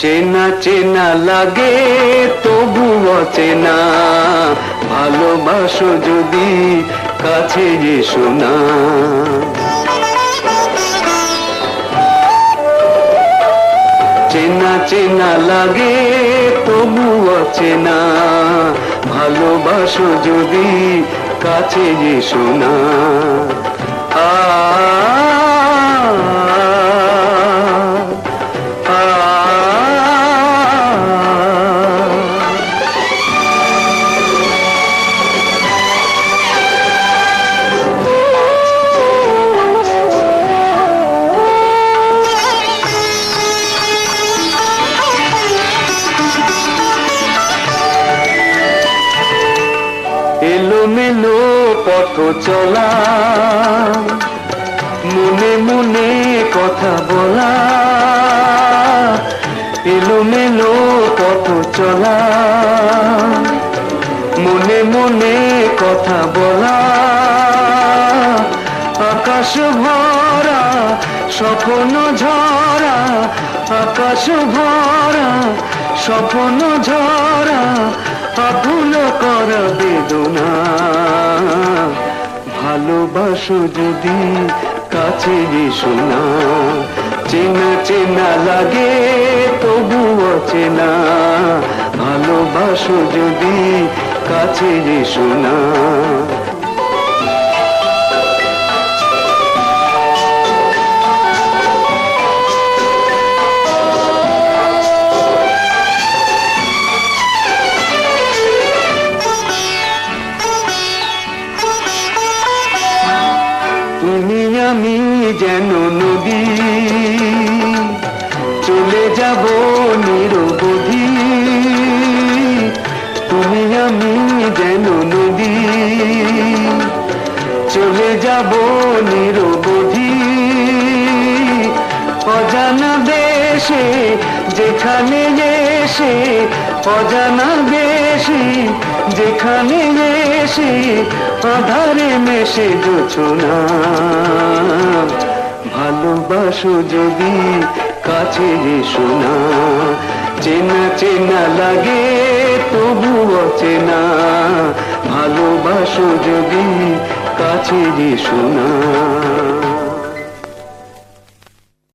চেনা চেনা লাগে তবু অচেনা ভালোবাসো যদি কাছে এসো না। চেনা চেনা লাগে তবু অচেনা ভালোবাসো যদি কাছে এসো না। আ এলোমেলো পথ চলা মনে মনে কথা বলা, এলোমেলো পথ চলা মনে মনে কথা বলা, আকাশ ভরা, স্বপ্ন ঝরা, আকাশ ভরা, স্বপ্ন ঝরা আকুল কর ভালোবাসো যদি কাছে এসো না। চেনা চেনা লাগে তবু অচেনা ভালোবাসো যদি কাছে এসো না। যেন নদী। চলে যাব নিরবধি। তুমি আমি যেন নদী। চলে যাব নিরবধি। অজানা দেশে, যেখানে এসে অজানা দেশে যেখানে এসে আধারে মেশে না। ভালোবাসো যদি কাছে এসো না। চেনা চেনা লাগে তবু অচেনা ভালোবাসো যদি কাছে এসো না।